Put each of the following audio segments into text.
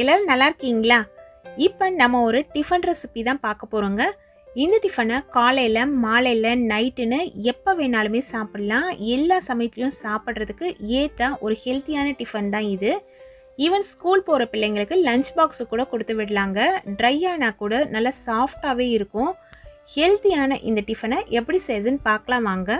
எல்லோரும் நல்லா இருக்கீங்களா? இப்போ நம்ம ஒரு டிஃபன் ரெசிபி தான் பார்க்க போகிறோங்க இந்த டிஃபனை காலையில் மாலையில் நைட்டுன்னு எப்போ வேணாலுமே சாப்பிட்லாம். எல்லா சமயத்துலையும் சாப்பிட்றதுக்கு ஏற்ற ஒரு ஹெல்த்தியான டிஃபன் தான் இது. ஈவன் ஸ்கூல் போகிற பிள்ளைங்களுக்கு லஞ்ச் பாக்ஸு கூட கொடுத்து விடலாங்க. ட்ரை ஆனால் கூட நல்லா சாஃப்டாகவே இருக்கும். ஹெல்த்தியான இந்த டிஃபனை எப்படி செய்யுதுன்னு பார்க்கலாம் வாங்க.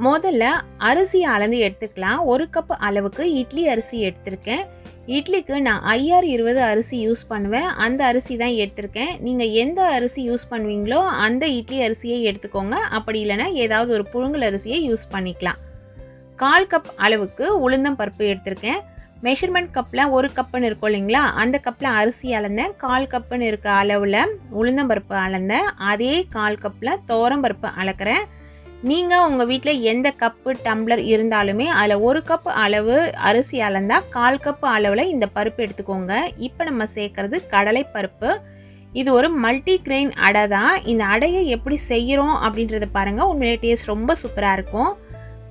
முதல்ல அரிசியை அளந்து எடுத்துக்கலாம். ஒரு கப் அளவுக்கு இட்லி அரிசி எடுத்திருக்கேன். இட்லிக்கு நான் ஐஆர் இருபது அரிசி யூஸ் பண்ணுவேன். அந்த அரிசி தான் எடுத்திருக்கேன். நீங்கள் எந்த அரிசி யூஸ் பண்ணுவீங்களோ அந்த இட்லி அரிசியை எடுத்துக்கோங்க. அப்படி இல்லைன்னா ஏதாவது ஒரு புழுங்கல் அரிசியை யூஸ் பண்ணிக்கலாம். கால் கப் அளவுக்கு உளுந்தம் பருப்பு எடுத்திருக்கேன். மெஷர்மெண்ட் கப்பில் ஒரு கப்புன்னு இருக்கும் இல்லைங்களா? அந்த கப்பில் அரிசி அளந்தேன். கால் கப்புன்னு இருக்க அளவில் உளுந்தம்பருப்பு அளந்தேன். அதே கால் கப்பில் பருப்பு அளக்கிறேன். நீங்கள் உங்கள் வீட்டில் எந்த கப்பு டம்ளர் இருந்தாலுமே அதில் ஒரு கப் அளவு அரிசி அளந்தால் கால் கப்பு அளவில் இந்த பருப்பு எடுத்துக்கோங்க. இப்போ நம்ம சேர்க்குறது கடலை பருப்பு. இது ஒரு மல்டி கிரெயின் அடை தான். இந்த அடையை எப்படி செய்கிறோம் அப்படின்றத பாருங்கள் உண்மையிலே டேஸ்ட் ரொம்ப சூப்பராக இருக்கும்.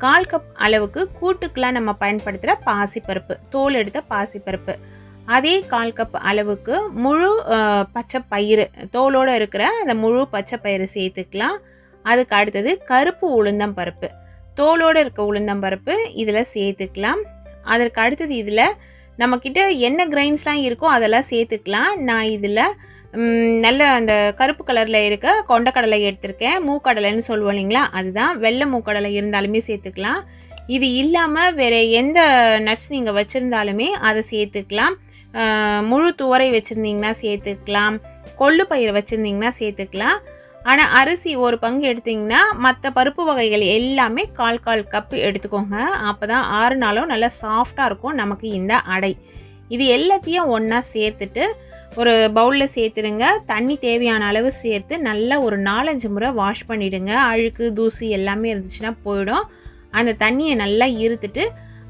கால் கப் அளவுக்கு கூட்டுக்கெலாம் நம்ம பயன்படுத்துகிற பாசிப்பருப்பு. தோல் எடுத்த பாசிப்பருப்பு. அதே கால் கப் அளவுக்கு முழு பச்சை பயிறு தோலோடு இருக்கிற அந்த முழு பச்சை பயிறு சேர்த்துக்கலாம். அதுக்கு அடுத்தது கருப்பு உளுந்தம் பருப்பு. தோலோடு இருக்க உளுந்தம் பருப்பு இதில் சேர்த்துக்கலாம். அதற்கு அடுத்தது இதில் நம்மக்கிட்ட என்ன கிரைன்ஸ்லாம் இருக்கோ அதெல்லாம் சேர்த்துக்கலாம். நான் இதில் நல்ல அந்த கருப்பு கலரில் இருக்க கொண்டக்கடலை எடுத்திருக்கேன். மூக்கடலைன்னு சொல்லுவோம் இல்லைங்களா? அதுதான். வெள்ளை மூக்கடலை இருந்தாலுமே சேர்த்துக்கலாம். இது இல்லாமல் வேறு எந்த நட்ஸ் நீங்கள் வச்சுருந்தாலுமே அதை சேர்த்துக்கலாம். முழு துவரை வச்சுருந்தீங்கன்னா சேர்த்துக்கலாம். கொள்ளு பயிர் வச்சுருந்தீங்கன்னா சேர்த்துக்கலாம். ஆனால் அரிசி ஒரு பங்கு எடுத்தீங்கன்னா மற்ற பருப்பு வகைகள் எல்லாமே கால் கால் கப்பு எடுத்துக்கோங்க. அப்போ தான் ஆறு நாளும் நல்லா சாஃப்டாக இருக்கும் நமக்கு இந்த அடை. இது எல்லாத்தையும் ஒன்றா சேர்த்துட்டு ஒரு பவுலில் சேர்த்துடுங்க. தண்ணி தேவையான அளவு சேர்த்து நல்லா ஒரு நாலஞ்சு முறை வாஷ் பண்ணிவிடுங்க அழுக்கு தூசி எல்லாமே இருந்துச்சுன்னா போயிடும். அந்த தண்ணியை நல்லா இருத்துட்டு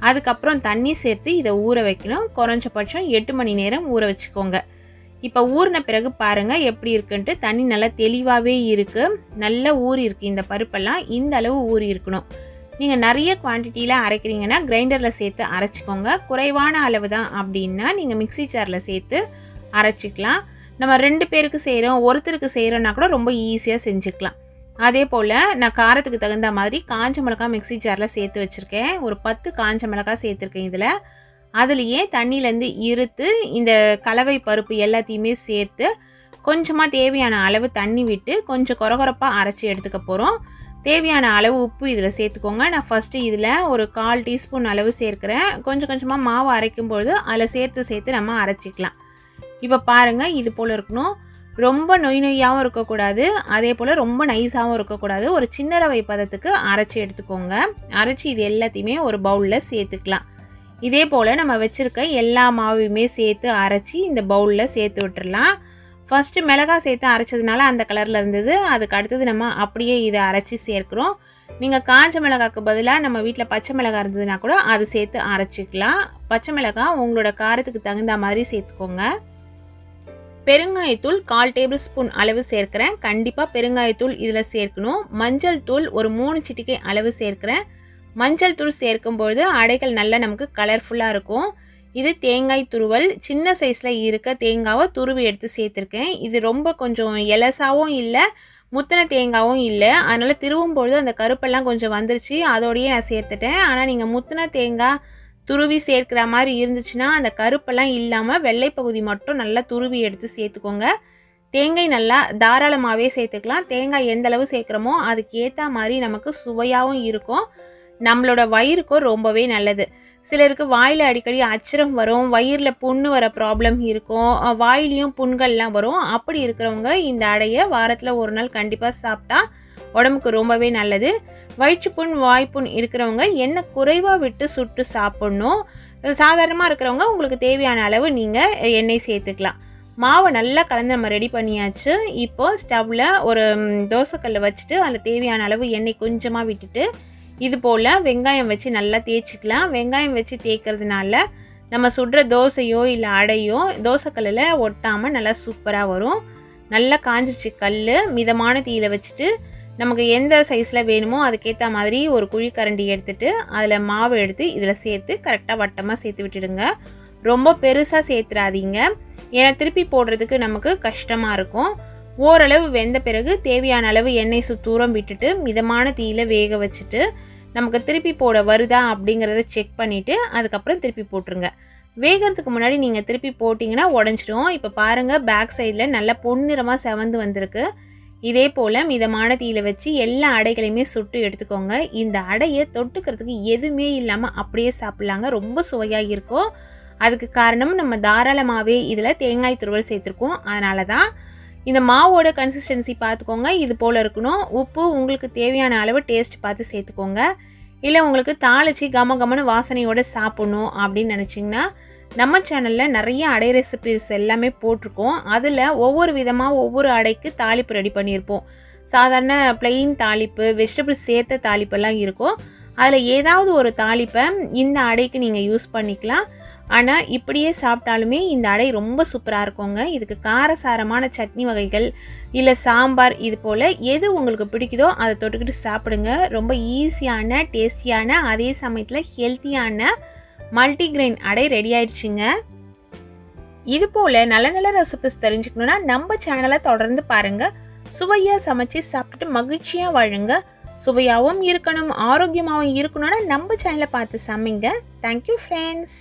அதுக்கப்புறம் தண்ணி சேர்த்து இதை ஊற வைக்கணும். குறைஞ்சபட்சம் எட்டு மணி நேரம் ஊற வச்சுக்கோங்க. இப்போ ஊறின பிறகு பாருங்கள் எப்படி இருக்குன்ட்டு. தண்ணி நல்லா தெளிவாகவே இருக்குது நல்லா ஊறி இருக்குது இந்த பருப்பெல்லாம். இந்த அளவு ஊறி இருக்கணும். நீங்கள் நிறைய குவான்டிட்டியில் அரைக்கிறீங்கன்னா கிரைண்டரில் சேர்த்து அரைச்சிக்கோங்க. குறைவான அளவு தான் அப்படின்னா நீங்கள் மிக்ஸி ஜாரில் சேர்த்து அரைச்சிக்கலாம். நம்ம ரெண்டு பேருக்கு செய்கிறோம் ஒருத்தருக்கு செய்கிறோன்னா கூட ரொம்ப ஈஸியாக செஞ்சுக்கலாம். அதே போல் நான் காரத்துக்கு தகுந்த மாதிரி காஞ்ச மிளகா மிக்ஸி ஜாரில் சேர்த்து வச்சுருக்கேன். ஒரு பத்து காஞ்ச மிளகா சேர்த்துருக்கேன் இதில். அதுலேயே தண்ணியிலேருந்து இருத்து இந்த கலவை பருப்பு எல்லாத்தையுமே சேர்த்து கொஞ்சமாக தேவையான அளவு தண்ணி விட்டு கொஞ்சம் கொரகொரப்பாக அரைச்சி எடுத்துக்க போகிறோம் தேவையான அளவு உப்பு இதில் சேர்த்துக்கோங்க. நான் ஃபஸ்ட்டு இதில் ஒரு கால் டீஸ்பூன் அளவு சேர்க்குறேன். கொஞ்சம் கொஞ்சமாக மாவு அரைக்கும்பொழுது அதில் சேர்த்து சேர்த்து நம்ம அரைச்சிக்கலாம். இப்போ பாருங்கள் இது போல் இருக்கணும். ரொம்ப நொய் நொய்யாகவும் இருக்கக்கூடாது. அதே போல் ரொம்ப நைஸாகவும் இருக்கக்கூடாது. ஒரு சின்ன ரவை பதத்துக்கு அரைச்சி எடுத்துக்கோங்க. அரைச்சி இது எல்லாத்தையுமே ஒரு பவுலில் சேர்த்துக்கலாம். இதே போல் நம்ம வச்சுருக்க எல்லா மாவையுமே சேர்த்து அரைச்சி இந்த பவுலில் சேர்த்து விட்டுறலாம். ஃபஸ்ட்டு மிளகாய் சேர்த்து அரைச்சதுனால அந்த கலரில் இருந்தது. அதுக்கு அடுத்தது நம்ம அப்படியே இதை அரைச்சி சேர்க்குறோம். நீங்கள் காஞ்ச மிளகாய்க்கு பதிலாக நம்ம வீட்டில் பச்சை மிளகாய் இருந்ததுன்னா கூட அது சேர்த்து அரைச்சிக்கலாம். பச்சை மிளகாய் உங்களோட காரத்துக்கு தகுந்த மாதிரி சேர்த்துக்கோங்க. பெருங்காயத்தூள் கால் டேபிள் ஸ்பூன் அளவு சேர்க்குறேன். கண்டிப்பாக பெருங்காயத்தூள் இதில் சேர்க்கணும். மஞ்சள் தூள் ஒரு மூணு சிட்டிக்கை அளவு சேர்க்குறேன். மஞ்சள் தூள் சேர்க்கும்பொழுது அடைகள் நல்லா நமக்கு கலர்ஃபுல்லாக இருக்கும். இது தேங்காய் துருவல். சின்ன சைஸில் இருக்க தேங்காவை துருவி எடுத்து சேர்த்துருக்கேன். இது ரொம்ப கொஞ்சம் எலசாவும் இல்லை முத்தின தேங்காவும் இல்லை. அதனால் திருவும் பொழுது அந்த கருப்பெல்லாம் கொஞ்சம் வந்துருச்சு. அதோடையே நான் சேர்த்துட்டேன். ஆனால் நீங்கள் முத்தின தேங்காய் துருவி சேர்க்கிற மாதிரி இருந்துச்சுன்னா அந்த கருப்பெல்லாம் இல்லாமல் வெள்ளை பகுதி மட்டும் நல்லா துருவி எடுத்து சேர்த்துக்கோங்க. தேங்காய் நல்லா தாராளமாகவே சேர்த்துக்கலாம். தேங்காய் எந்த அளவு சேர்க்குறோமோ அதுக்கு ஏற்ற மாதிரி நமக்கு சுவையாகவும் இருக்கும். நம்மளோட வயிறுக்கும் ரொம்பவே நல்லது. சிலருக்கு வாயில் அடிக்கடி அச்சரம் வரும் வயிறில் புண்ணு வர ப்ராப்ளம் இருக்கும் வாயிலையும் புண்கள்லாம் வரும். அப்படி இருக்கிறவங்க இந்த அடையை வாரத்தில் ஒரு நாள் கண்டிப்பாக சாப்பிட்டா உடம்புக்கு ரொம்பவே நல்லது. வயிற்றுப்புண் வாய்ப்புண் இருக்கிறவங்க எண்ணெய் குறைவாக விட்டு சுட்டு சாப்பிட்ணும். சாதாரணமாக இருக்கிறவங்க உங்களுக்கு தேவையான அளவு நீங்கள் எண்ணெய் சேர்த்துக்கலாம். மாவை நல்லா கலந்து நம்ம ரெடி பண்ணியாச்சு. இப்போது ஸ்டவ்வில் ஒரு தோசைக்கல்லை வச்சுட்டு அதில் தேவையான அளவு எண்ணெய் கொஞ்சமாக விட்டுட்டு இது போல் வெங்காயம் வச்சு நல்லா தேய்ச்சிக்கலாம். வெங்காயம் வச்சு தேய்க்கிறதுனால நம்ம சுடுற தோசையோ இல்லை அடையோ தோசைக்கல்லில் ஒட்டாமல் நல்லா சூப்பராக வரும். நல்லா காஞ்சிச்சு கல் மிதமான தீயில் வச்சுட்டு நமக்கு எந்த சைஸில் வேணுமோ அதுக்கேற்ற மாதிரி ஒரு குழிக்கரண்டி எடுத்துகிட்டு அதில் மாவு எடுத்து இதில் சேர்த்து கரெக்டாக வட்டமாக சேர்த்து விட்டுடுங்க. ரொம்ப பெருசாக சேர்த்துறாதீங்க. ஏன்னா திருப்பி போடுறதுக்கு நமக்கு கஷ்டமாக இருக்கும். ஓரளவு வெந்த பிறகு தேவையான அளவு எண்ணெய் சுத்தூரம் விட்டுட்டு மிதமான தீயில் வேக வச்சுட்டு நமக்கு திருப்பி போட வருதா அப்படிங்கிறத செக் பண்ணிவிட்டு அதுக்கப்புறம் திருப்பி போட்டுருங்க. வேகிறதுக்கு முன்னாடி நீங்கள் திருப்பி போட்டிங்கன்னா உடஞ்சிடும். இப்போ பாருங்கள் பேக் சைடில் நல்லா பொன்னிறமாக செவந்து வந்திருக்கு. இதே போல் மிதமான தீயில் வச்சு எல்லா அடைகளையுமே சுட்டு எடுத்துக்கோங்க. இந்த அடையை தொட்டுக்கிறதுக்கு எதுவுமே இல்லாமல் அப்படியே சாப்பிட்லாங்க. ரொம்ப சுவையாக இருக்கும். அதுக்கு காரணம் நம்ம தாராளமாகவே இதில் தேங்காய் துருவல் சேர்த்துருக்கோம். அதனால தான் இந்த மாவோட கன்சிஸ்டன்சி பார்த்துக்கோங்க. இது போல் இருக்கணும். உப்பு உங்களுக்கு தேவையான அளவு டேஸ்ட் பார்த்து சேர்த்துக்கோங்க. இல்லை உங்களுக்கு தாளித்து கம கமனு வாசனையோடு சாப்பிட்ணும் அப்படின்னு நினச்சிங்கன்னா நம்ம சேனலில் நிறைய அடை ரெசிபிஸ் எல்லாமே போட்டிருக்கோம். அதில் ஒவ்வொரு விதமாக ஒவ்வொரு அடைக்கு தாளிப்பு ரெடி பண்ணியிருப்போம். சாதாரண பிளெயின் தாளிப்பு வெஜிடபிள்ஸ் சேர்த்த தாளிப்பெல்லாம் இருக்கும். அதில் ஏதாவது ஒரு தாளிப்பை இந்த அடைக்கு நீங்கள் யூஸ் பண்ணிக்கலாம். ஆனால் இப்படியே சாப்பிட்டாலுமே இந்த அடை ரொம்ப சூப்பராக இருக்குங்க. இதுக்கு காரசாரமான சட்னி வகைகள் இல்லை சாம்பார் இது போல் எது உங்களுக்கு பிடிக்குதோ அதை தொட்டுக்கிட்டு சாப்பிடுங்க. ரொம்ப ஈஸியான டேஸ்டியான அதே சமயத்தில் ஹெல்த்தியான மல்டிக்ரெயின் அடை ரெடி ஆயிடுச்சுங்க. இது போல் நல்ல நல்ல ரெசிபிஸ் தெரிஞ்சுக்கணுன்னா நம்ம சேனலை தொடர்ந்து பாருங்கள் சுவையாக சமைச்சு சாப்பிட்டுட்டு மகிழ்ச்சியாக வாழுங்க. சுவையாகவும் இருக்கணும் ஆரோக்கியமாகவும் இருக்கணும்னா நம்ம சேனலை பார்த்து சமைங்க. Thank you friends